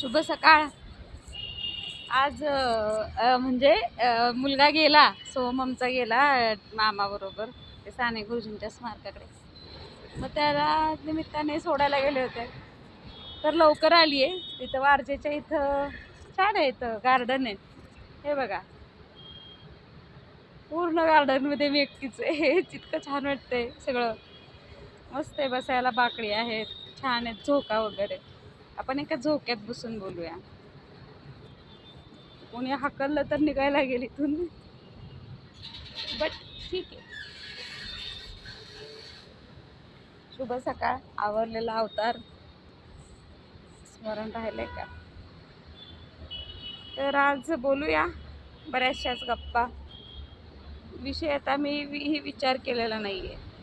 शुभ सकाळ. आज म्हणजे मुलगा गेला सोममचा आमचा गेला मामाबरोबर ते साने गुरुजींच्या स्मारकाकडे. मग त्याला निमित्ताने सोडायला गेले होते. तर लवकर आली आहे. तिथं वारजेच्या इथं छान आहे इथं गार्डन आहे. हे बघा. पूर्ण गार्डनमध्ये मी एकटीच आहे. जितकं छान वाटतंय सगळं. मस्त आहे बसायला बाकडी आहेत छान आहेत झोका वगैरे. आपण एका झोक्यात बसून बोलूया. कोणी हाकललं तर निघायला गेली इथून. बट ठीक आहे. शुभ सकाळ. आवरलेला अवतार. स्मरण राहिलंय का? तर आज बोलूया बऱ्याचशाच गप्पा. विषय आता मी ही विचार केलेला नाही आहे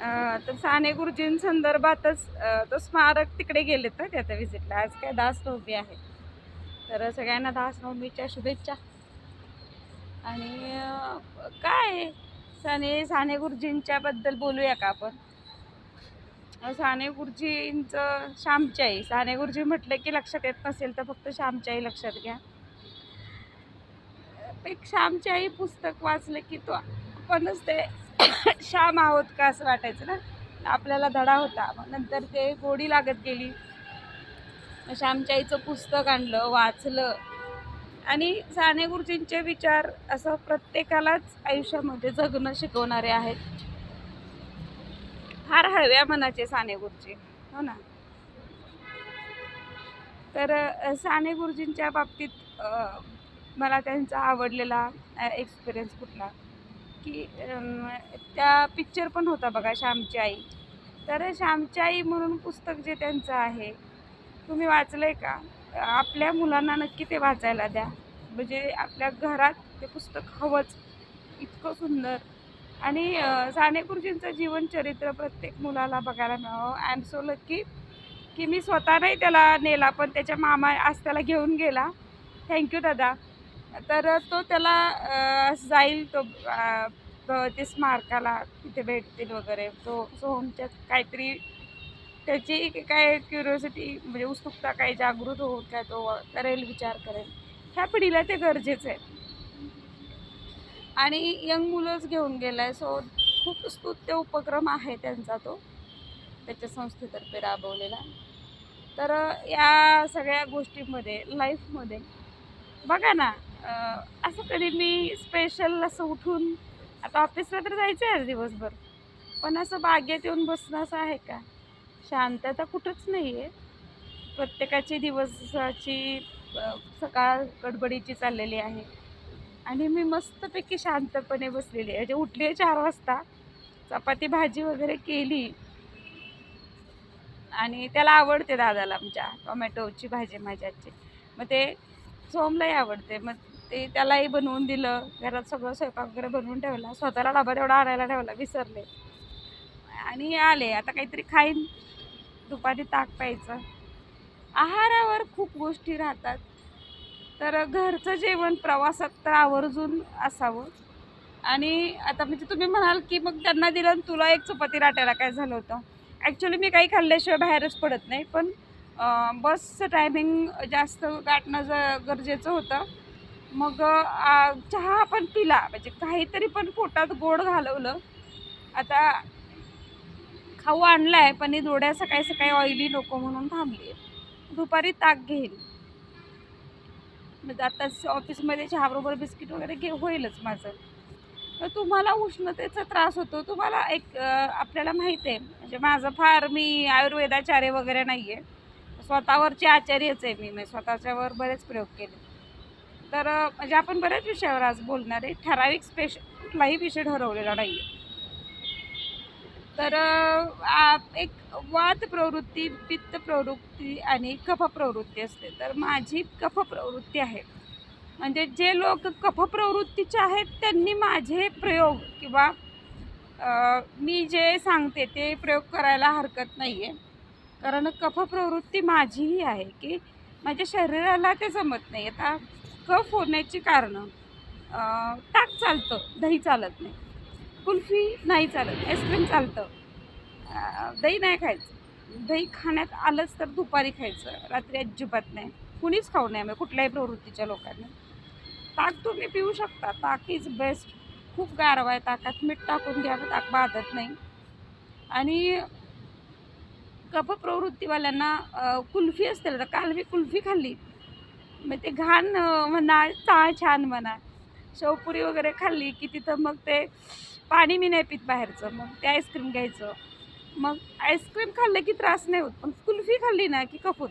तर साने गुरुजींसंदर्भातच संदर्भातच तो स्मारक तिकडे गेलेत तर ते आता आज काय दासनवमी आहे. तर सगळ्यांना दास नवमीच्या शुभेच्छा. आणि काय साने साने गुरुजींच्याबद्दल बोलूया का आपण? साने गुरुजींचं श्यामच्याई. साने गुरुजी म्हटलं की लक्षात येत नसेल तर फक्त श्यामच्याई लक्षात घ्या. एक श्यामच्याई पुस्तक वाचलं की तो आपणच ते श्याम आहोत का असं वाटायचं ना? आपल्याला धडा होता. मग नंतर ते गोडी लागत गेली. मग श्यामच्याईचं पुस्तक आणलं वाचलं. आणि साने गुरुजींचे विचार असं प्रत्येकालाच आयुष्यामध्ये जगणं शिकवणारे आहेत. फार हळव्या मनाचे साने गुरुजी हो ना? तर साने गुरुजींच्या बाबतीत मला त्यांचा आवडलेला एक्सपिरियन्स कुठला? की त्या पिक्चर पण होता बघा श्यामची आई. तर श्यामची आई म्हणून पुस्तक जे त्यांचं आहे तुम्ही वाचलं आहे का? आपल्या मुलांना नक्की ते वाचायला द्या. म्हणजे आपल्या घरात ते पुस्तक हवंच. इतकं सुंदर. आणि साने गुरुजींचं जीवनचरित्र प्रत्येक मुलाला बघायला मिळावं. अँड सो लकी की मी स्वतः नाही त्याला नेला पण त्याच्या मामा आज त्याला घेऊन गेला. थँक्यू दादा. तर तो त्याला जाईल तो ते स्मारकाला तिथे भेटतील वगैरे. तो सोहमच्या काहीतरी त्याची काय क्युरिओसिटी म्हणजे उत्सुकता काही जागृत होत काय तो करेल विचार करेल. ह्या पिढीला ते गरजेचं आहे. आणि यंग मुलंच घेऊन गेलाय सो खूप स्तुत्य उपक्रम आहे त्यांचा तो. त्याच्या संस्थेतर्फे राबवलेला. तर या सगळ्या गोष्टींमध्ये लाईफमध्ये बघा ना असं कधी मी स्पेशल असं उठून आता ऑफिसला तर जायचं आहे आज दिवसभर पण असं बागेत येऊन बसणं असं आहे का? शांतता कुठंच नाही आहे प्रत्येकाची दिवसाची सकाळ गडबडीची चाललेली आहे. आणि मी मस्तपैकी शांतपणे बसलेली आहे. म्हणजे उठली आहे चार वाजता चपाती भाजी वगैरे केली. आणि त्याला आवडते दादाला आमच्या टोमॅटोची भाजी माझ्याची. मग ते सोमलाही आवडते. मग ते त्यालाही बनवून दिलं. घरात सगळं स्वयंपाक वगैरे बनवून ठेवला. स्वतःला डबा तेवढा आणायला ठेवला विसरले. आणि आले. आता काहीतरी खाईन. दुपारी ताक प्यायचं. आहारावर खूप गोष्टी राहतात. तर घरचं जेवण प्रवासात तर आवर्जून असावं. आणि आता म्हणजे तुम्ही म्हणाल की मग त्यांना दिलं आणि तुला एक चपाती राटायला काय झालं होतं? ॲक्च्युली मी काही खाल्ल्याशिवाय बाहेरच पडत नाही. पण बसचं टायमिंग जास्त गाठणं ज गरजेचं होतं. मग चहा पण पिला. म्हणजे काहीतरी पण पोटात गोड घालवलं. आता खाऊ आणलाय पण ही डोळ्या सकाळी सकाळी ऑइली नको म्हणून थांबली दुपारी ताक घेईल. म्हणजे आताच ऑफिसमध्ये चहाबरोबर बिस्किट वगैरे घे होईलच माझं. तर तुम्हाला उष्णतेचा त्रास होतो. तुम्हाला एक आपल्याला माहीत आहे म्हणजे माझं फार मी आयुर्वेदाचार्य वगैरे नाही आहे स्वतःवरचे आचार्यच आहे मी. मी स्वतःच्यावर बरेच प्रयोग केले. तर म्हणजे आपण बऱ्याच विषयावर आज बोलणार आहे. ठराविक स्पेश कुठलाही विषय ठरवलेला नाही आहे तर आ- एक वात प्रवृत्ती पित्त प्रवृत्ती आणि कफ प्रवृत्ती असते. तर माझी कफ प्रवृत्ती आहे. म्हणजे जे लोक कफ प्रवृत्तीचे आहेत त्यांनी माझे प्रयोग किंवा मी जे सांगते ते प्रयोग करायला हरकत नाही आहे कारण कफ प्रवृत्ती माझीही आहे की माझ्या शरीराला ते जमत नाही. आता कफ होण्याची कारणं. ताक चालतं दही चालत नाही. कुल्फी नाही चालत आईस्क्रीम चालतं. दही नाही खायचं. दही खाण्यात आलंच तर दुपारी खायचं रात्री अजिबात नाही. कुणीच खाऊ नये कुठल्याही प्रवृत्तीच्या लोकांनी. ताक तुम्ही पिऊ शकता ताक इज बेस्ट खूप गारवा आहे ताकात मीठ टाकून घ्यावं ताक बाधत नाही. आणि कफ प्रवृत्तीवाल्यांना कुल्फी असते तर काल मी कुल्फी खाल्ली. मग ते घाण म्हणा चाळ छान म्हणा. शेवपुरी वगैरे खाल्ली की तिथं मग ते पाणी मी नाही पित बाहेरचं. मग ते आईस्क्रीम घ्यायचं. मग आईस्क्रीम खाल्लं की त्रास नाही होत पण कुल्फी खाल्ली ना की कफ होत.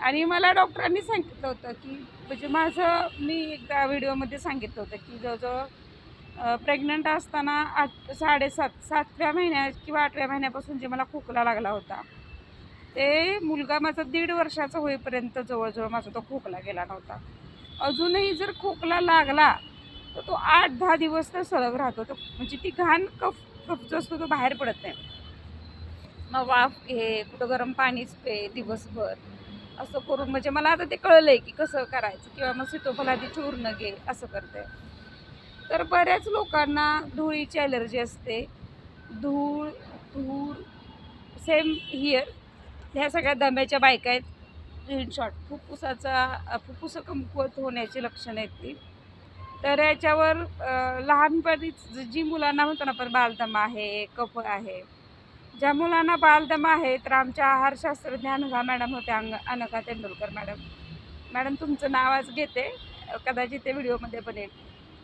आणि मला डॉक्टरांनी सांगितलं होतं की म्हणजे माझं मी एकदा व्हिडिओमध्ये सांगितलं होतं की जवळजवळ प्रेग्नंट असताना आठ साडेसात सातव्या महिन्यात किंवा आठव्या महिन्यापासून जे मला खोकला लागला होता ते मुलगा माझा दीड वर्षाचा होईपर्यंत जवळजवळ माझा तो खोकला गेला नव्हता. अजूनही जर खोकला लागला तर तो आठ दहा दिवस तर सलग राहतो. तो म्हणजे ती घाण कफ कफ जो असतो तो बाहेर पडत नाही. मग वाफ घे कुठं गरम पाणीच पे दिवसभर. असं करून म्हणजे मला आता ते कळलं आहे की कसं करायचं किंवा मग सीतोफलादी चूर्ण घे असं करते तर बऱ्याच लोकांना धुळीची ॲलर्जी असते. धूळ धूळ सेम हिअर. ह्या सगळ्या दम्याच्या बायका आहेत. इन शॉर्ट फुफ्फुसाचा फुफ्फुसं कमकुवत होण्याची लक्षणं आहेत ती. तर याच्यावर लहानपणीच जी मुलांना म्हणतो ना आपण बालदमा आहे कफ आहे. ज्या मुलांना बालदमा आहे तर आमच्या आहारशास्त्रज्ञ अनघा मॅडम होत्या अंग अनघा तेंडुलकर मॅडम. मॅडम तुमचं नाव आज घेते. कदाचित ते व्हिडिओमध्ये पण येईल.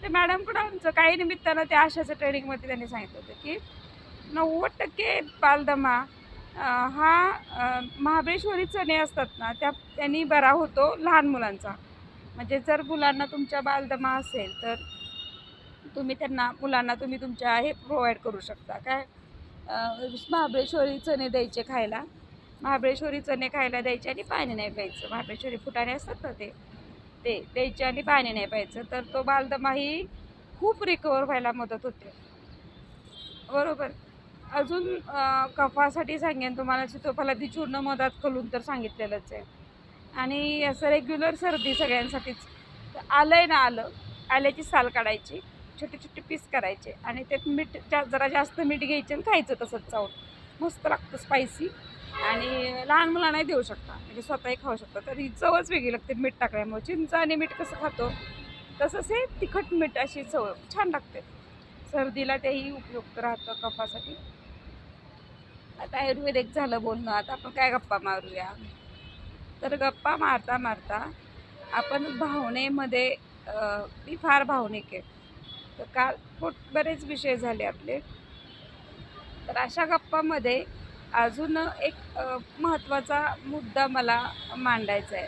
तर पण आमचं काही निमित्तानं त्या आशाचं ट्रेनिंगमध्ये त्यांनी सांगितलं होतं की नव्वद टक्के बालदमा हा महाबळेश्वरी चणे असतात ना त्या त्यांनी बरा होतो लहान मुलांचा. म्हणजे जर मुलांना तुमच्या बालदमा असेल तर तुम्ही त्यांना मुलांना तुम्ही तुमच्या हे प्रोव्हाइड करू शकता. काय महाबळेश्वरी चणे द्यायचे खायला. महाबळेश्वरी चणे खायला द्यायचे आणि पाणी नाही प्यायचं. महाबळेश्वरी फुटाणे असतात ना ते ते द्यायचे आणि पाणी नाही प्यायचं. तर तो बालदमा ही खूप रिकवर व्हायला मदत होते. बरोबर? अजून कफासाठी सांगेन तुम्हाला सीतोफलादी चूर्ण मधात कलून तर सांगितलेलंच आहे. आणि असं रेग्युलर सर्दी सगळ्यांसाठीच. आलं आहे ना आलं आल्याची साल काढायची छोटे छोटे पीस करायचे आणि त्यात मीठ जा जरा जास्त मीठ घ्यायचे आणि खायचं तसंच चावून. मस्त लागतं स्पायसी आणि लहान मुलांनाही देऊ शकता म्हणजे स्वतःही खाऊ शकता. तर ही चवच वेगळी लागते मीठ टाकल्यामुळे. चिंच आणि मीठ कसं खातो तसंच हे तिखट मीठ अशी चव छान लागते. सर्दीला तेही उपयुक्त राहतं कफासाठी. आता आयुर्वेदिक झालं बोलणं. आता आपण काय गप्पा मारूया? तर गप्पा मारता मारता आपण भावनेमध्ये मी फार भावनिक आहे. तर काल पोट बरेच विषय झाले आपले. तर अशा गप्पामध्ये अजून एक महत्त्वाचा मुद्दा मला मांडायचा आहे.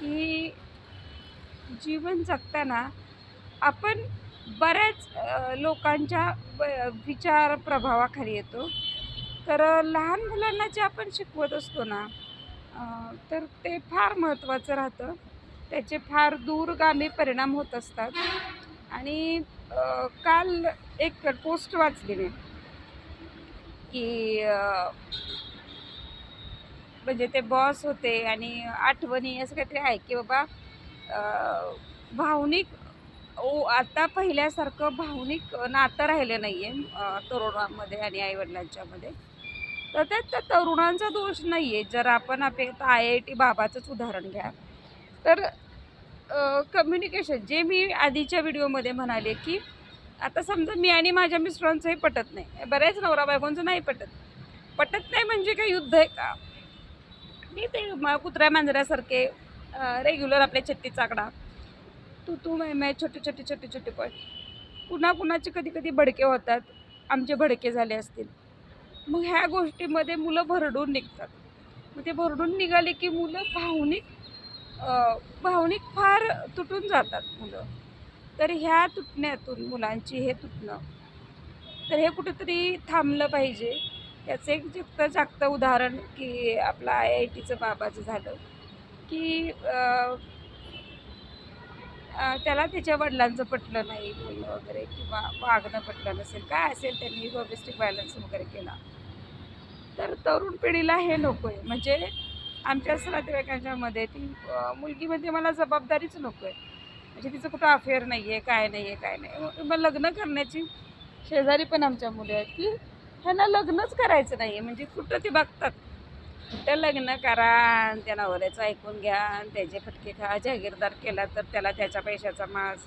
की जीवन जगताना आपण बऱ्याच लोकांच्या ब- विचार प्रभावाखाली येतो. तर लहान मुलांना जे आपण शिकवत असतो ना तर ते फार महत्त्वाचं राहतं. त्याचे फार दूरगामी परिणाम होत असतात. आणि काल एक पोस्ट वाचली मी की म्हणजे ते बॉस होते आणि आठवणी असं काहीतरी आहे की बाबा भावनिक ओ आता पहिल्यासारखं भावनिक नातं राहिलं नाही आहे तरुणामध्ये आणि आईवडिलांच्यामध्ये. तर त्यात त्या तरुणांचा दोष नाही आहे जर आपण अपेक्षा आय आय टी बाबाचंच उदाहरण घ्या. तर कम्युनिकेशन जे मी आधीच्या व्हिडिओमध्ये म्हणाले की आता समजा मी आणि माझ्या मिस्टरांचंही पटत नाही. बऱ्याच नवरा बायकोंचं नाही पटत. पटत नाही म्हणजे काय युद्ध आहे का? मी ते कुत्र्या मांजऱ्यासारखे रेग्युलर आपल्या छत्ती चाकडा तू तू मै मै छोटे छोटे छोटे छोटे पण कुणा कुणाचे कधी कधी भडके होतात. आमचे भडके झाले असतील. मग ह्या गोष्टीमध्ये मुलं भरडून निघतात. मग ते भरडून निघाले की मुलं भावनिक भावनिक फार तुटून जातात मुलं. तर ह्या तुटण्यातून मुलांची हे तुटणं. तर हे कुठंतरी थांबलं पाहिजे. याचं एक जगतं जागतं उदाहरण की आपलं आय आय टीचं बाबाचं झालं. की त्याला त्याच्या वडिलांचं पटलं नाही बोलणं वगैरे किंवा वागणं पटलं नसेल. काय असेल त्यांनी डोमेस्टिक व्हायलन्स वगैरे केला? तर तरुण पिढीला हे नको आहे म्हणजे आमच्या नातेवाईकांच्यामध्ये ती मुलगीमध्ये मुलगी म्हणजे मला जबाबदारीच नको आहे म्हणजे तिचं कुठं अफेअर नाही आहे काय नाही आहे काय नाही मग लग्न करण्याची शेजारी पण आमच्या मुली आहेत की ह्यांना लग्नच करायचं नाही आहे म्हणजे कुठं ते बघतात. कुठं लग्न करा आणि त्या नवऱ्याचं ऐकून घ्या आणि त्याचे फटके खा. जागीरदार केला तर त्याला त्याच्या पैशाचा मास.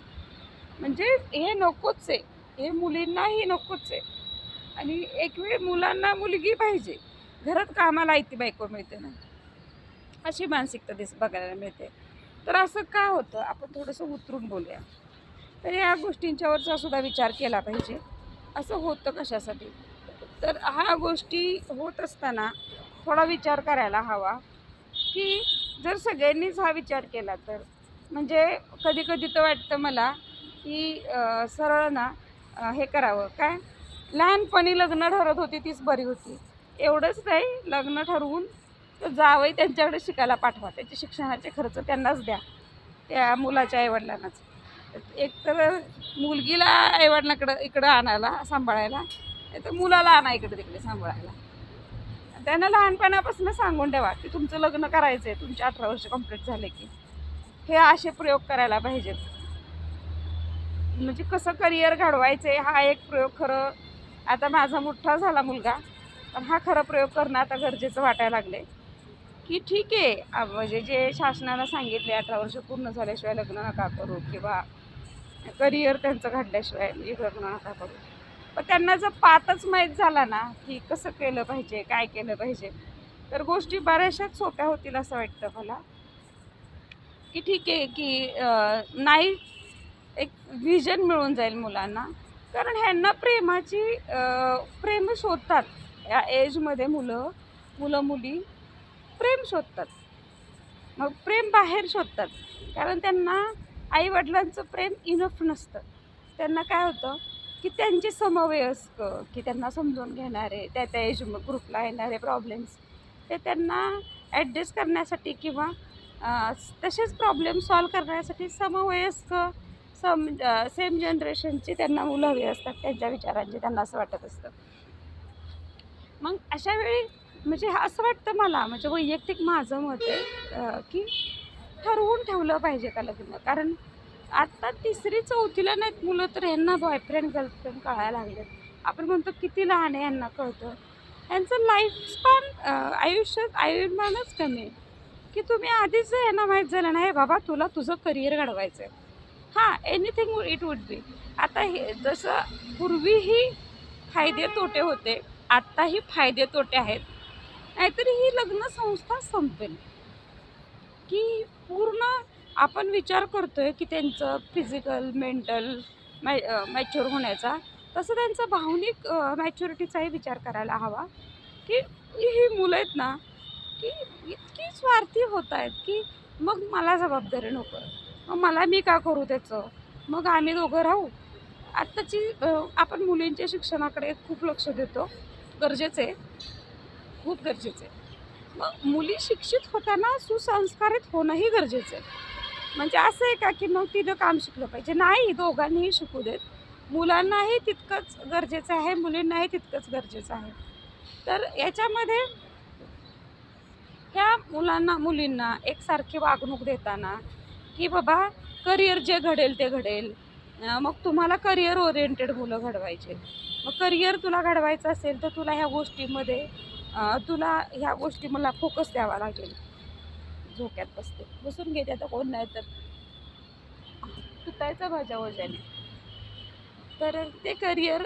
म्हणजे हे नकोच आहे हे मुलींनाही नकोच आहे आणि एक वेळ मुलांना मुलगी पाहिजे. घरात कामाला येते बायको मिळते ना. अशी मानसिकता दिस बघायला मिळते. तर असं का होतं? आपण थोडंसं उतरून बोलूया. तर या गोष्टींच्यावरचा सुद्धा विचार केला पाहिजे. असं होतं कशासाठी? तर ह्या गोष्टी होत असताना थोडा विचार करायला हवा की जर सगळ्यांनीच हा विचार केला तर. म्हणजे कधी कधी तर वाटतं मला की सरळ ना हे करावं. काय? लहानपणी लग्न ठरत होती तीच बरी होती. एवढंच नाही लग्न ठरवून तर जावई त्यांच्याकडे शिकायला पाठवा. त्याचे शिक्षणाचे खर्च त्यांनाच द्या त्या मुलाच्या आईवडिलांनाच. एक तर मुलगीला आईवडिलांकडं इकडं आणायला सांभाळायला नाही तर मुलाला आणा इकडे तिकडे सांभाळायला. त्यांना लहानपणापासून सांगून ठेवा की तुमचं लग्न करायचं आहे तुमचे अठरा वर्ष कंप्लीट झाले की. हे असे प्रयोग करायला पाहिजेत. म्हणजे कसं करिअर घडवायचं आहे हा एक प्रयोग खरं आता माझा मोठा झाला मुलगा पण हा खरा प्रयोग करणं आता गरजेचं वाटायला लागले की ठीक आहे म्हणजे जे शासनानं सांगितले अठरा वर्ष पूर्ण झाल्याशिवाय लग्न नका करू किंवा करिअर त्यांचं घडल्याशिवाय म्हणजे लग्न नका करू. पण त्यांना जर पातच माहीत झाला ना की कसं केलं पाहिजे काय केलं पाहिजे तर गोष्टी बऱ्याचशाच सोप्या होतील असं वाटतं मला. की ठीक आहे की नाही एक व्हिजन मिळून जाईल मुलांना. कारण ह्यांना प्रेमाची प्रेम शोधतात. या एजमध्ये मुलं मुलं मुली प्रेम शोधतात. मग प्रेम बाहेर शोधतात. कारण त्यांना आईवडिलांचं प्रेम इनफ नसतं. त्यांना काय होतं की त्यांचे समवयस्क की त्यांना समजून घेणारे त्या त्या एज ग्रुपला येणारे प्रॉब्लेम्स ते त्यांना ॲडजस्ट करण्यासाठी किंवा तसेच प्रॉब्लेम सॉल्व करण्यासाठी समवयस्क सम सेम जनरेशनची त्यांना मुलं हवी असतात त्यांच्या विचारांची त्यांना असं वाटत असतं. मग अशा वेळी म्हणजे हा- असं वाटतं मला म्हणजे वैयक्तिक माझं मत आहे की ठरवून ठेवलं पाहिजे का लग्न? कारण आत्ता तिसरी चौथीला नाहीत मुलं तर ह्यांना बॉयफ्रेंड गर्लफ्रेंड कळायला लागलेत. आपण म्हणतो किती लहान आहे यांना कळतं. यांचं लाईफ स्पॅन आयुष्यात आयुर्मानच कमी आहे. की तुम्ही आधीच यांना माहीत झालं ना हे बाबा तुला तुझं करिअर घडवायचं आहे हां एनिथिंग इट वुड बी आता हे जसं पूर्वीही फायदे तोटे होते आत्ताही फायदे तोटे आहेत. नाहीतरी ही लग्न संस्था संपेल. की पूर्ण आपण विचार करतो आहे की त्यांचं फिजिकल मेंटल मॅ मॅच्युअर होण्याचा तसं त्यांचा भावनिक मॅच्युरिटीचाही विचार करायला हवा. की ही मुलं आहेत ना की इतकी स्वार्थी होत आहेत की मग मला जबाबदारी नको. मग मला मी का करू त्याचं? मग आम्ही दोघं राहू. आत्ताची आपण मुलींच्या शिक्षणाकडे खूप लक्ष देतो. गरजेचं आहे. खूप गरजेचं आहे. मग मुली शिक्षित होताना सुसंस्कारित होणंही गरजेचं आहे. म्हणजे असं आहे का की मग तिनं काम शिकलं पाहिजे? नाही दोघांनीही शिकू देत. मुलांनाही तितकंच गरजेचं आहे मुलींनाही तितकंच गरजेचं आहे. तर याच्यामध्ये ह्या मुलांना मुलींना एकसारखी वागणूक देताना की बाबा करिअर जे घडेल ते घडेल. मग तुम्हाला करिअर ओरिएंटेड मुलं घडवायचे. मग करिअर तुला घडवायचं असेल तर तुला ह्या गोष्टीमध्ये तुला ह्या गोष्टी मला फोकस द्यावा लागेल. झोक्यात बसते. बसून घेते आता कोण नाही तर. सुतायचं माझ्या वजाने तर ते करिअर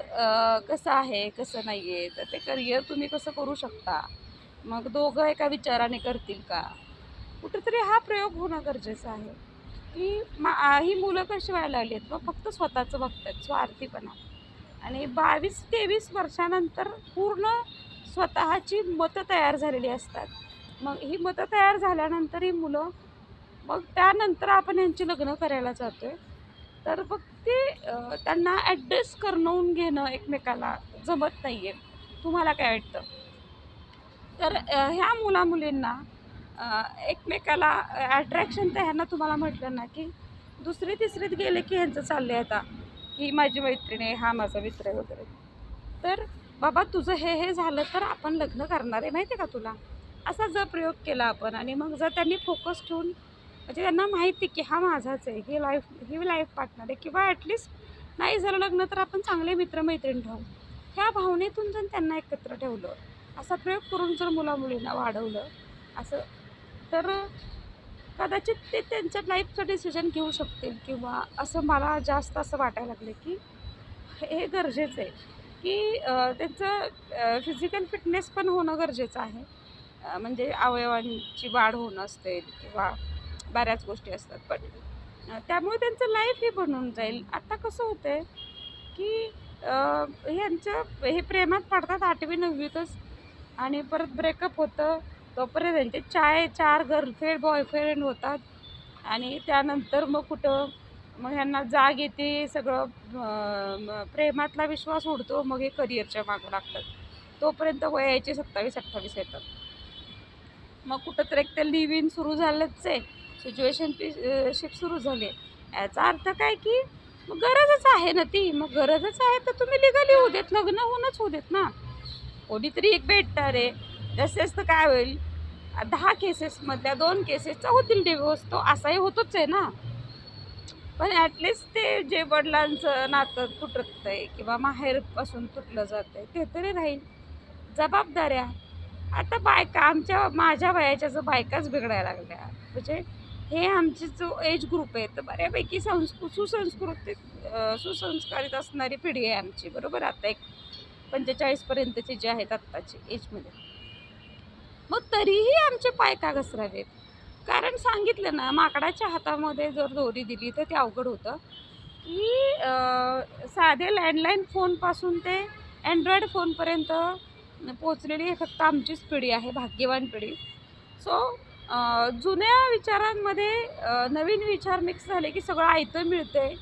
कसं आहे कसं नाही आहे तर ते करिअर तुम्ही कसं करू शकता? मग दोघं एका विचाराने करतील का? कुठेतरी हा प्रयोग होणं गरजेचं आहे. की मा ही मुलं कशी व्हायला लागली आहेत? मग फक्त स्वतःचं बघतात स्वार्थीपणा. आणि बावीस तेवीस वर्षानंतर पूर्ण स्वतःची मतं तयार झालेली असतात. मग ही मतं तयार झाल्यानंतर ही मुलं मग त्यानंतर आपण यांची लग्न करायला जातो आहे तर मग ते त्यांना ॲडजस्ट करणवून घेणं एकमेकाला जमत नाही आहे तुम्हाला काय वाटतं? तर ह्या मुलामुलींना एकमेकाला ॲट्रॅक्शन तर ह्यांना तुम्हाला म्हटलं ना की दुसरी तिसरीत गेले की ह्यांचं चाललं आहे आता की माझी मैत्रीण आहे हा माझा मित्र आहे वगैरे. तर बाबा तुझं हे हे झालं तर आपण लग्न करणार आहे माहिती आहे का तुला? असा जर प्रयोग केला आपण आणि मग जर त्यांनी फोकस ठेवून म्हणजे त्यांना माहिती की हा माझाच आहे ही लाईफ ही लाईफ पार्टनर आहे किंवा ॲटलिस्ट नाही झालं लग्न तर आपण चांगले मित्रमैत्रीण ठेवू. ह्या भावनेतून जर त्यांना एकत्र ठेवलं असा प्रयोग करून जर मुलामुलींना वाढवलं असं तर कदाचित ते त्यांच्या लाईफचं डिसिजन घेऊ शकतील किंवा असं मला जास्त असं वाटायला लागलं की हे गरजेचं आहे. की त्यांचं फिजिकल फिटनेस पण होणं गरजेचं आहे. म्हणजे अवयवांची वाढ होणं असते किंवा बऱ्याच गोष्टी असतात. पण त्यामुळे त्यांचं लाईफ हे बनून जाईल. आता कसं होतं आहे की ह्यांचं हे प्रेमात पडतात आठवी नववीतच. आणि परत ब्रेकअप होतं. तोपर्यंत त्यांचे चाय चार गर्लफ्रेंड बॉयफ्रेंड होतात. आणि त्यानंतर मग कुठं मग ह्यांना जाग येते सगळं प्रेमातला विश्वास उडतो मग हे करिअरच्या मागं लागतात. तोपर्यंत वयाचे सत्तावीस अठ्ठावीस येतात. मग कुठं तर एक तर लिव्ह इन सुरू झालंच आहे. सिच्युएशन शिप सुरू झाली याचा अर्थ काय की मग गरजच आहे ना ती. मग गरजच आहे तर तुम्ही लिगली होऊ देत. लग्न होऊनच होऊ देत ना. कोणीतरी एक भेटणार आहे. तसेच तर काय होईल? दहा केसेसमधल्या दोन केसेसचा होतील डिवोर्स तो असाही होतोच आहे ना. पण ॲटलिस्ट ते जे वडिलांचं नातं तुटत आहे किंवा माहेरपासून तुटलं जातं आहे ते तरी राहील. जबाबदाऱ्या. आता बायका आमच्या माझ्या वयाच्या जर बायकाच बिघडायला लागल्या म्हणजे हे आमचे जो एज ग्रुप आहे तर बऱ्यापैकी संस्कृ सुसंस्कृत सुसंस्कारित असणारी पिढी आहे आमची बरोबर? आता एक पंचेचाळीसपर्यंतचे जे आहेत आत्ताचे एजमध्ये मग तरीही आमचे पाय का घसरावेत? कारण सांगितलं ना माकडाच्या हातामध्ये जर दोरी दिली तर ते अवघड होतं. की साधे लँडलाईन फोनपासून ते अँड्रॉईड फोनपर्यंत पोचलेली हे फक्त आमचीच पिढी आहे भाग्यवान पिढी. सो जुन्या विचारांमध्ये नवीन विचार मिक्स झाले की सगळं आयतं मिळतं आहे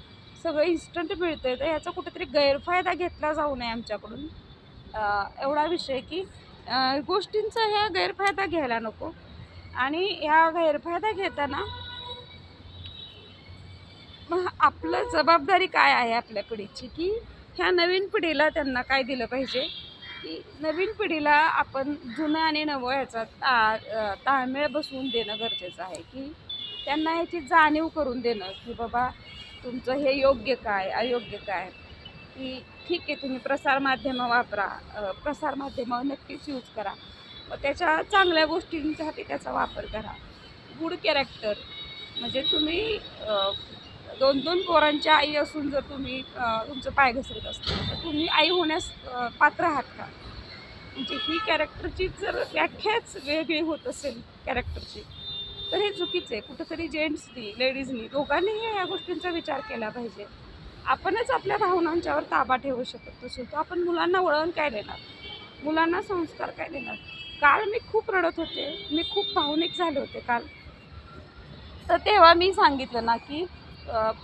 सगळं इन्स्टंट मिळतं आहे तर ह्याचा कुठेतरी गैरफायदा घेतला जाऊ नये आमच्याकडून. एवढा विषय की गोष्टींचा ह्या गैरफायदा घ्यायला नको. आणि ह्या गैरफायदा घेताना मग आपलं जबाबदारी काय आहे आपल्या पिढीची की ह्या नवीन पिढीला त्यांना काय दिलं पाहिजे? की नवीन पिढीला आपण जुनं आणि नवं याचा ता ताळमेळ बसवून देणं गरजेचं आहे. की त्यांना ह्याची जाणीव करून देणं की बाबा तुमचं हे योग्य काय अयोग्य काय? की ठीक आहे तुम्ही प्रसारमाध्यमं वापरा. प्रसारमाध्यमं नक्कीच यूज करा. व त्याच्या चांगल्या गोष्टींसाठी त्याचा वापर करा. गुड कॅरेक्टर म्हणजे तुम्ही दोन दोन पोरांच्या आई असून जर तुम्ही तुमचं पाय घसरत असतील तर तुम्ही आई होण्यास पात्र आहात का? म्हणजे ही कॅरेक्टरची जर व्याख्याच वेगळी होत असेल कॅरेक्टरची तर हे चुकीचं आहे. कुठंतरी जेंट्सनी लेडीजनी दोघांनीही या गोष्टींचा विचार केला पाहिजे. आपणच आपल्या भावनांच्यावर ताबा ठेवू शकत नसू. तर आपण मुलांना वळण काय देणार? मुलांना संस्कार काय देणार? काल मी खूप रडत होते. मी खूप भावनिक झाले होते काल. तर तेव्हा मी सांगितलं ना की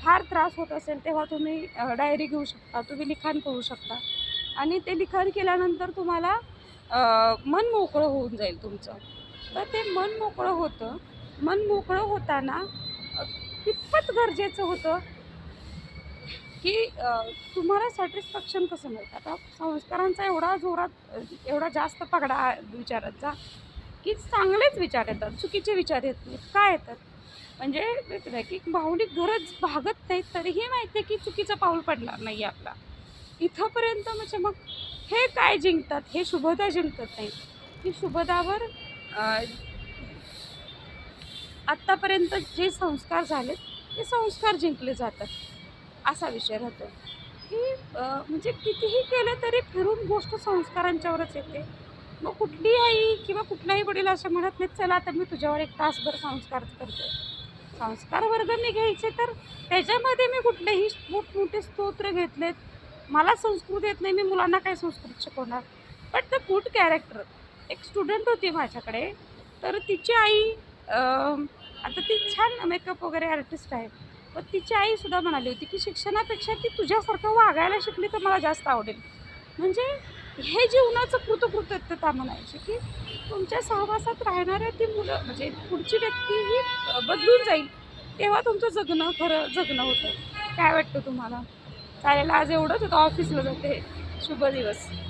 फार त्रास होत असेल तेव्हा तुम्ही डायरी घेऊ शकता. तुम्ही लिखाण करू शकता. आणि ते लिखाण केल्यानंतर तुम्हाला मन मोकळं होऊन जाईल तुमचं. तर ते मन मोकळं होतं. मन मोकळं होताना कितपत गरजेचं होतं? की तुम्हाला सॅटिस्फॅक्शन कसं मिळतं? आता संस्कारांचा एवढा जोरात एवढा जास्त पगडा विचारात जा की चांगलेच विचार येतात चुकीचे विचार येत नाहीत. काय येतात? म्हणजे की भावनिक गरज भागत नाही तरीही माहिती आहे की चुकीचं पाऊल पडणार नाही आपला. इथंपर्यंत म्हणजे मग हे काय जिंकतात? हे शुभदा जिंकत नाही की शुभदावर आत्तापर्यंत जे संस्कार झालेत ते संस्कार जिंकले जातात. असा विषय राहतो. की म्हणजे कितीही केलं तरी फिरून गोष्ट संस्कारांच्यावरच येते. मग कुठली आई किंवा कुठलाही वडील असं म्हणत नाहीत चला आता मी तुझ्यावर एक तासभर संस्कार करते. संस्कार वर्ग मी घ्यायचे तर त्याच्यामध्ये मी कुठलेही मोठमोठे स्तोत्र घेतलेत. मला संस्कृत येत नाही मी मुलांना काय संस्कृत शिकवणार? बट द गुड कॅरेक्टर एक स्टुडंट होती माझ्याकडे तर तिची आई आता ती छान मेकअप वगैरे आर्टिस्ट आहे. पण तिची आईसुद्धा म्हणाली होती की शिक्षणापेक्षा ती तुझ्यासारखं वागायला शिकली तर मला जास्त आवडेल. म्हणजे हे जीवनाचं कृतकृतता म्हणायची की तुमच्या सहवासात राहणाऱ्या ती मुलं म्हणजे पुढची व्यक्ती ही बदलून जाईल तेव्हा तुमचं जगणं खरं जगणं होतं. काय वाटतं तुम्हाला? चालेल आज एवढंच. होतं ऑफिसला जाते. शुभ दिवस.